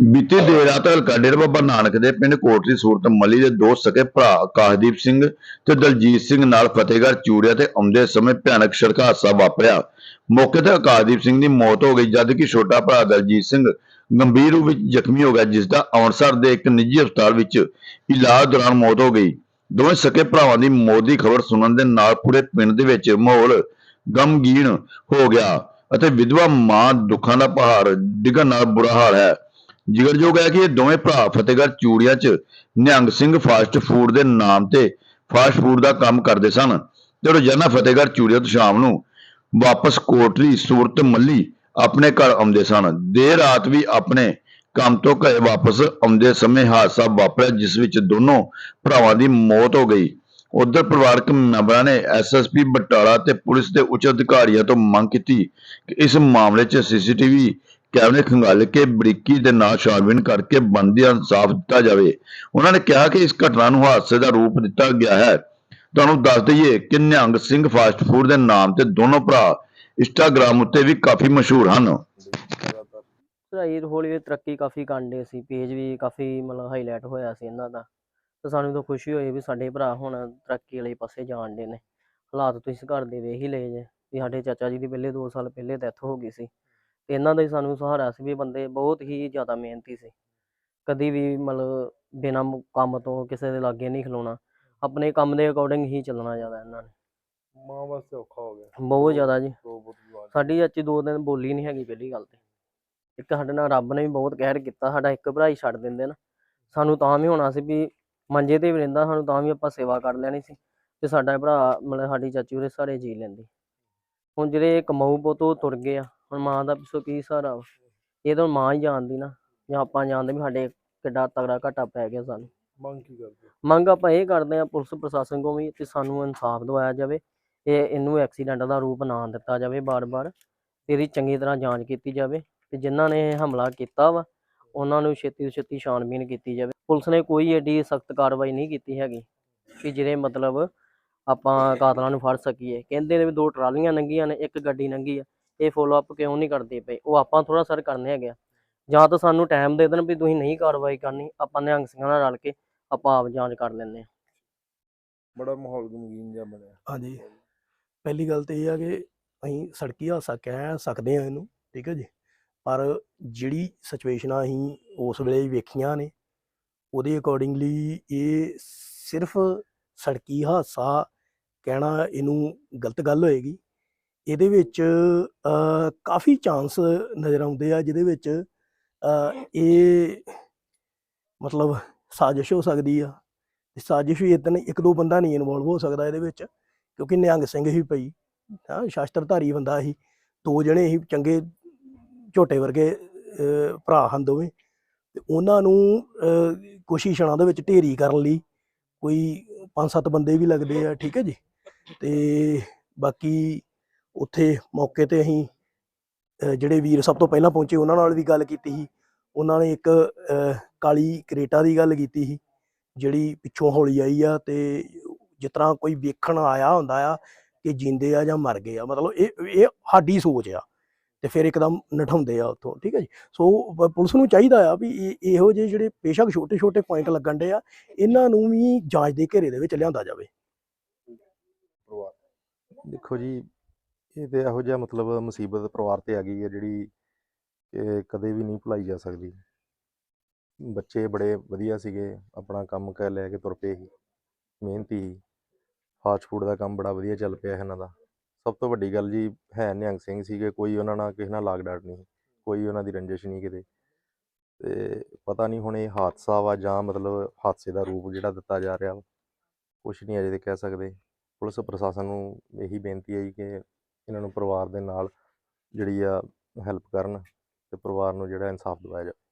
ਬੀਤੀ ਦੇਰ ਰਾਤ ਹਲਕਾ ਡੇਰਾ ਬਾਬਾ ਨਾਨਕ ਦੇ ਪਿੰਡ ਕੋਟਲੀ ਸੂਰਤ ਮੱਲੀ ਦੇ ਦੋ ਸਕੇ ਭਰਾ ਆਕਾਸ਼ਦੀਪ ਸਿੰਘ ਤੇ ਦਲਜੀਤ ਸਿੰਘ ਨਾਲ ਫਤਿਹਗੜ੍ਹ ਚੂੜਿਆ ਤੇ ਆਉਂਦੇ ਸਮੇਂ ਭਿਆਨਕ ਸੜਕ ਹਾਦਸਾ ਵਾਪਰਿਆ। ਮੌਕੇ ਤੇ ਆਕਾਸ਼ਦੀਪ ਸਿੰਘ ਦੀ ਮੌਤ ਹੋ ਗਈ ਜਦ ਕਿ ਛੋਟਾ ਭਰਾ ਦਲਜੀਤ ਸਿੰਘ ਗੰਭੀਰ ਰੂਪ ਵਿੱਚ ਜ਼ਖਮੀ ਹੋ ਗਿਆ ਜਿਸ ਦਾ ਅੰਮ੍ਰਿਤਸਰ ਦੇ ਇੱਕ ਨਿੱਜੀ ਹਸਪਤਾਲ ਵਿੱਚ ਇਲਾਜ ਦੌਰਾਨ ਮੌਤ ਹੋ ਗਈ। ਦੋਵੇਂ ਸਕੇ ਭਰਾਵਾਂ ਦੀ ਮੌਤ ਦੀ ਖਬਰ ਸੁਣਨ ਦੇ ਨਾਲ ਪੂਰੇ ਪਿੰਡ ਦੇ ਵਿੱਚ ਮਾਹੌਲ ਗਮਗੀਨ ਹੋ ਗਿਆ ਅਤੇ ਵਿਧਵਾ ਮਾਂ ਦੁੱਖਾਂ ਦਾ ਪਹਾੜ ਡਿੱਗਣ ਨਾਲ ਬੁਰਾ ਹਾਲ ਹੈ। ਜ਼ਿਕਰਯੋਗ ਹੈ ਕਿ ਇਹ ਦੋਵੇਂ ਭਰਾ ਫਤਿਹਗੜ੍ਹ ਚੂੜੀਆਂ 'ਚ ਨਿਹੰਗ ਸਿੰਘ ਫਾਸਟ ਫੂਡ ਦੇ ਨਾਮ ਤੇ ਫਾਸਟ ਫੂਡ ਦਾ ਕੰਮ ਕਰਦੇ ਸਨ। ਤੇ ਰੋਜ਼ਾਨਾ ਫਤਿਹਗੜ੍ਹ ਚੂੜੀਆਂ ਤੋਂ ਸ਼ਾਮ ਨੂੰ ਵਾਪਸ ਕੋਟਲੀ, ਸੂਰਤ, ਮੱਲੀ ਆਪਣੇ ਘਰ ਆਉਂਦੇ ਸਨ। ਦੇਰ ਰਾਤ ਵੀ ਆਪਣੇ ਕੰਮ ਤੋਂ ਘਰੇ ਵਾਪਸ ਆਉਂਦੇ ਸਮੇਂ ਹਾਦਸਾ ਵਾਪਰਿਆ, ਜਿਸ ਵਿੱਚ ਦੋਨੋਂ ਭਰਾਵਾਂ ਦੀ ਮੌਤ ਹੋ ਗਈ। ਉਧਰ ਪਰਿਵਾਰਕ ਮੈਂਬਰਾਂ ਨੇ ਐਸਐਸਪੀ ਬਟਾਲਾ ਤੇ ਪੁਲਿਸ ਦੇ ਉੱਚ ਅਧਿਕਾਰੀਆਂ ਤੋਂ ਮੰਗ ਕੀਤੀ ਕਿ ਇਸ ਮਾਮਲੇ 'ਚ ਸੀਸੀਟੀਵੀ ਕੈਮਰੇ ਖੰਗਾਲ ਕੇ ਬਰੀਕੀ ਦੇ ਨਾਲ ਛਾਣਬੀਣ ਕਰਕੇ ਬਣਦੀ ਇਨਸਾਫ ਦਿੱਤਾ ਜਾਵੇ। ਉਹਨਾਂ ਨੇ ਕਿਹਾ ਕਿ ਇਸ ਘਟਨਾ ਨੂੰ ਹਾਦਸੇ ਦਾ ਰੂਪ ਦਿੱਤਾ ਗਿਆ ਹੈ। ਤੁਹਾਨੂੰ ਦੱਸ ਦਈਏ ਕਿ ਨਿਹੰਗ ਸਿੰਘ ਫਾਸਟ ਫੂਡ ਦੇ ਨਾਮ ਤੇ ਦੋਨੋਂ ਭਰਾ ਇੰਸਟਾਗ੍ਰਾਮ ਉੱਤੇ ਵੀ ਕਾਫੀ ਮਸ਼ਹੂਰ ਹਨ। ਪੜ੍ਹਾਈ ਹੌਲੀ ਹੌਲੀ ਤਰੱਕੀ ਕਾਫੀ ਕਰਦੇ ਸੀ। ਪੇਜ ਵੀ ਕਾਫੀ ਮਤਲਬ ਹਾਈਲਾਈਟ ਹੋਇਆ ਸੀ ਇਹਨਾਂ ਦਾ। ਤੇ ਸਾਨੂੰ ਤਾਂ ਖੁਸ਼ੀ ਹੋਈ ਵੀ ਸਾਡੇ ਭਰਾ ਹੁਣ ਤਰੱਕੀ ਵਾਲੇ ਪਾਸੇ ਜਾਣ ਦੇ ਨੇ। ਹਾਲਾਤ ਤੁਸੀਂ ਘਰ ਦੇ ਵੇਖ ਹੀ ਲਏ ਜੇ ਵੀ ਸਾਡੇ ਚਾਚਾ ਜੀ ਦੀ ਪਹਿਲੇ 2 ਸਾਲ ਪਹਿਲੇ ਡੈਥ ਹੋ ਗਈ ਸੀ। ਤੇ ਇਹਨਾਂ ਦਾ ਹੀ ਸਾਨੂੰ ਸਹਾਰਾ ਸੀ ਵੀ ਬੰਦੇ ਬਹੁਤ ਹੀ ਜ਼ਿਆਦਾ ਮਿਹਨਤੀ ਸੀ। ਕਦੀ ਵੀ ਮਤਲਬ ਬਿਨਾਂ ਮੁ- ਕੰਮ ਤੋਂ ਕਿਸੇ ਦੇ ਲਾਗੇ ਨਹੀਂ ਖਲੋਣਾ। ਆਪਣੇ ਕੰਮ ਦੇ ਅਕੋਰਡਿੰਗ ਹੀ ਚੱਲਣਾ ਜ਼ਿਆਦਾ ਇਹਨਾਂ ਨੇ। ਮਾਂ ਵਾਸਤੇ ਔਖਾ ਹੋ ਗਿਆ। ਬਹੁਤ ਜ਼ਿਆਦਾ ਜੀ। ਦੋ ਬਹੁਤ ਜਵਾਨ ਸਾਡੀ ਚਾਚੀ ਦੋ ਦਿਨ ਬੋਲੀ ਨਹੀਂ ਹੈਗੀ ਪਹਿਲੀ ਗੱਲ ਤੇ। ਇੱਕ ਸਾਡੇ ਨਾਲ ਰੱਬ ਨੇ ਵੀ ਬਹੁਤ ਕਹਿਰ ਕੀਤਾ ਸਾਡਾ ਇੱਕ ਭਰਾ ਹੀ ਛੱਡ ਦਿੰਦੇ ਨਾ। ਸਾਨੂੰ ਤਾਂ ਵੀ ਹੋਣਾ ਸੀ ਵੀ ਮੰਜੇ ਤੇ ਵੀ ਰਹਿੰਦਾ ਸਾਨੂੰ ਤਾਂ ਵੀ ਆਪਾਂ ਸੇਵਾ ਕਰ ਲੈਣੀ ਸੀ। ਤੇ ਸਾਡਾ ਭਰਾ ਮਤਲਬ ਸਾਡੀ ਚਾਚੀ ਉਹਦੇ ਸਾਰੇ ਜੀ ਲੈਂਦੀ। ਹੁਣ ਜਿਹੜੇ ਕਮਾਊ ਪੁੱਤ ਉਹ ਤੁਰ ਗਏ ਆ। ਹੁਣ ਮਾਂ ਦਾ ਪਿੱਛੋਂ ਕੀ ਸਹਾਰਾ ਵਾ? ਇਹ ਤਾਂ ਮਾਂ ਹੀ ਜਾਣਦੀ ਨਾ ਜਾਂ ਆਪਾਂ ਜਾਣਦੇ ਵੀ ਸਾਡੇ ਕਿੱਡਾ ਤਗੜਾ ਘਾਟਾ ਪੈ ਗਿਆ ਸਾਨੂੰ। ਮੰਗ ਕੀ ਕਰਦੇ ਮੰਗ ਆਪਾਂ ਇਹ ਕਰਦੇ ਆ ਪੁਲਿਸ ਪ੍ਰਸ਼ਾਸਨ ਕੋਲ ਵੀ ਕਿ ਸਾਨੂੰ ਇਨਸਾਫ ਦਿਵਾਇਆ ਜਾਵੇ ਇਹ ਇਹਨੂੰ ਐਕਸੀਡੈਂਟ ਦਾ ਰੂਪ ਨਾ ਦਿੱਤਾ ਜਾਵੇ ਬਾਰ-ਬਾਰ ਇਹਦੀ ਚੰਗੀ ਤਰ੍ਹਾਂ ਜਾਂਚ ਕੀਤੀ ਜਾਵੇ ਤੇ ਜਿਨ੍ਹਾਂ ਨੇ ਇਹ ਹਮਲਾ ਕੀਤਾ ਵਾ ਉਹਨਾਂ ਨੂੰ ਛੇਤੀ ਤੋਂ ਛੇਤੀ ਛਾਣਬੀਨ ਕੀਤੀ ਜਾਵੇ। ਪੁਲਿਸ ਨੇ ਕੋਈ ਏਡੀ ਸਖਤ ਕਾਰਵਾਈ ਨਹੀਂ ਕੀਤੀ ਹੈਗੀ ਕਿ ਜਿਹਦੇ ਮਤਲਬ ਆਪਾਂ ਕਾਤਲਾਂ ਨੂੰ ਫੜ ਸਕੀਏ। ਕਹਿੰਦੇ ਨੇ ਵੀ ਦੋ ਟਰਾਲੀਆਂ ਲੰਘੀਆਂ ਨੇ ਇੱਕ ਗੱਡੀ ਲੰਘੀ ਆ ਇਹ ਫੋਲੋ ਅਪ ਕਿਉਂ ਨਹੀਂ ਕਰਦੇ ਪਏ? ਉਹ ਆਪਾਂ ਥੋੜਾ ਸਰ ਕਰਨੇ ਹੈਗੇ ਆ। ਜਾਂ ਤਾਂ ਸਾਨੂੰ ਟਾਈਮ ਦੇ ਦੇਣ ਵੀ ਤੁਸੀਂ ਨਹੀਂ ਕਾਰਵਾਈ ਕਰਨੀ ਆਪਾਂ ਨਿਹੰਗ ਸਿੰਘਾਂ ਨਾਲ ਰਲ ਕੇ ਆਪਾਂ ਆਪ ਜਾਂਚ ਕਰ ਲੈਂਦੇ ਹਾਂ ਬੜਾ ਮਾਹੌਲ ਗਮਗੀਨ ਜਿਹਾ ਬਣਿਆ। ਹਾਂਜੀ। ਪਹਿਲੀ ਗੱਲ ਤੇ ਇਹ ਆ ਕਿ ਅਸੀਂ ਸੜਕੀ ਹਾਦਸਾ ਕਹਿ ਸਕਦੇ ਆ ਇਹਨੂੰ ਠੀਕ ਹੈ ਜੀ? ਪਰ ਜਿਹੜੀ ਸਿਚੁਏਸ਼ਨਾਂ ਅਸੀਂ ਉਸ ਵੇਲੇ ਵੇਖੀਆਂ ਨੇ ਉਹਦੇ ਅਕੋਰਡਿੰਗਲੀ ਇਹ ਸਿਰਫ ਸੜਕੀ ਹਾਦਸਾ ਕਹਿਣਾ ਇਹਨੂੰ ਗਲਤ ਗੱਲ ਹੋਏਗੀ। ਇਹਦੇ ਵਿੱਚ ਕਾਫੀ ਚਾਂਸ ਨਜ਼ਰ ਆਉਂਦੇ ਆ ਜਿਹਦੇ ਵਿੱਚ ਇਹ ਮਤਲਬ ਸਾਜ਼ਿਸ਼ ਹੋ ਸਕਦੀ ਆ। ਸਾਜ਼ਿਸ਼ ਵੀ ਇਦਾਂ ਇੱਕ ਦੋ ਬੰਦਾ ਨਹੀਂ ਇਨਵੋਲਵ ਹੋ ਸਕਦਾ ਇਹਦੇ ਵਿੱਚ ਕਿਉਂਕਿ ਨਿਹੰਗ ਸਿੰਘ ਹੀ ਪਈ ਹਾਂ ਸ਼ਾਸਤਰਧਾਰੀ ਬੰਦਾ ਸੀ। ਦੋ ਜਣੇ ਹੀ ਚੰਗੇ ਝੋਟੇ ਵਰਗੇ ਭਰਾ ਹਨ ਦੋਵੇਂ। ਤੇ ਉਹਨਾਂ ਨੂੰ ਛਣਾਂ ਦੇ ਵਿੱਚ ਢੇਰੀ ਕਰਨ ਲਈ ਕੋਈ ਪੰਜ ਸੱਤ ਬੰਦੇ ਵੀ ਲੱਗਦੇ ਆ ਠੀਕ ਹੈ ਜੀ? ਤੇ ਬਾਕੀ ਉੱਥੇ ਮੌਕੇ ਤੇ ਅਸੀਂ ਜਿਹੜੇ ਵੀਰ ਸਭ ਤੋਂ ਪਹਿਲਾਂ ਪਹੁੰਚੇ, ਉਹਨਾਂ ਨਾਲ ਵੀ ਗੱਲ ਕੀਤੀ ਸੀ। ਉਹਨਾਂ ਨੇ ਇੱਕ ਕਾਲੀ ਕਰੇਟਾ ਦੀ ਗੱਲ ਕੀਤੀ ਸੀ, ਜਿਹੜੀ ਪਿੱਛੋਂ ਹੌਲੀ ਆਈ ਆ ਤੇ ਜਿਸ ਤਰ੍ਹਾਂ ਕੋਈ ਵੇਖਣ ਆਇਆ ਹੁੰਦਾ ਆ ਕਿ ਜਿੰਦੇ ਆ ਜਾਂ ਮਰ ਗਏ ਆ, ਮਤਲਬ ਇਹ ਇਹ ਸਾਡੀ ਸੋਚ ਆ ਤੇ ਫਿਰ ਇੱਕਦਮ ਨਠਾਉਂਦੇ ਆ ਉੱਥੋਂ, ਠੀਕ ਹੈ ਜੀ? ਸੋ ਪੁਲਿਸ ਨੂੰ ਚਾਹੀਦਾ ਆ ਵੀ ਇਹੋ ਜਿਹੇ ਜਿਹੜੇ ਬੇਸ਼ੱਕ ਛੋਟੇ ਛੋਟੇ ਪੁਆਇੰਟ ਲੱਗਣ ਦੇ ਆ, ਇਹਨਾਂ ਨੂੰ ਵੀ ਜਾਂਚ ਦੇ ਘੇਰੇ ਦੇ ਵਿੱਚ ਲਿਆਂਦਾ ਜਾਵੇ। ਦੇਖੋ ਜੀ ਇਹ ਤੇ ਇਹੋ ਜਿਹਾ ਮਤਲਬ ਮੁਸੀਬਤ ਪਰਿਵਾਰ ਤੇ ਆ ਗਈ ਹੈ ਜਿਹੜੀ ਕਿ ਕਦੇ ਵੀ ਨਹੀਂ ਭੁਲਾਈ ਜਾ ਸਕਦੀ। ਬੱਚੇ ਬੜੇ ਵਧੀਆ ਸੀਗੇ, ਆਪਣਾ ਕੰਮ ਕਰ ਲੈ ਕੇ ਤੁਰ ਪਏ ਸੀ, ਮਿਹਨਤੀ ਸੀ। ਫਾਸਟ ਫੂਡ ਦਾ ਕੰਮ ਬੜਾ ਵਧੀਆ ਚੱਲ ਪਿਆ ਇਹਨਾਂ ਦਾ। ਸਭ ਤੋਂ ਵੱਡੀ ਗੱਲ ਜੀ ਹੈ ਨਿਹੰਗ ਸਿੰਘ ਸੀਗੇ, ਕੋਈ ਉਹਨਾਂ ਨਾਲ ਕਿਸੇ ਨਾਲ ਲਾਗ ਡਾਟ ਨਹੀਂ, ਕੋਈ ਉਹਨਾਂ ਦੀ ਰੰਜਿਸ਼ ਨਹੀਂ ਕਿਤੇ। ਤੇ ਪਤਾ ਨਹੀਂ ਹੁਣ ਇਹ ਹਾਦਸਾ ਵਾ ਜਾਂ ਮਤਲਬ ਹਾਦਸੇ ਦਾ ਰੂਪ ਜਿਹੜਾ ਦਿੱਤਾ ਜਾ ਰਿਹਾ ਵਾ, ਕੁਛ ਨਹੀਂ ਅਜੇ ਤੇ ਕਹਿ ਸਕਦੇ। ਪੁਲਿਸ ਪ੍ਰਸ਼ਾਸਨ ਨੂੰ ਇਹੀ ਬੇਨਤੀ ਹੈ ਜੀ ਕਿ ਇਹਨਾਂ ਨੂੰ ਪਰਿਵਾਰ ਦੇ ਨਾਲ ਜਿਹੜੀ ਆ ਹੈਲਪ ਕਰਨ ਅਤੇ ਪਰਿਵਾਰ ਨੂੰ ਜਿਹੜਾ ਇਨਸਾਫ ਦਿਵਾਇਆ ਜਾਵੇ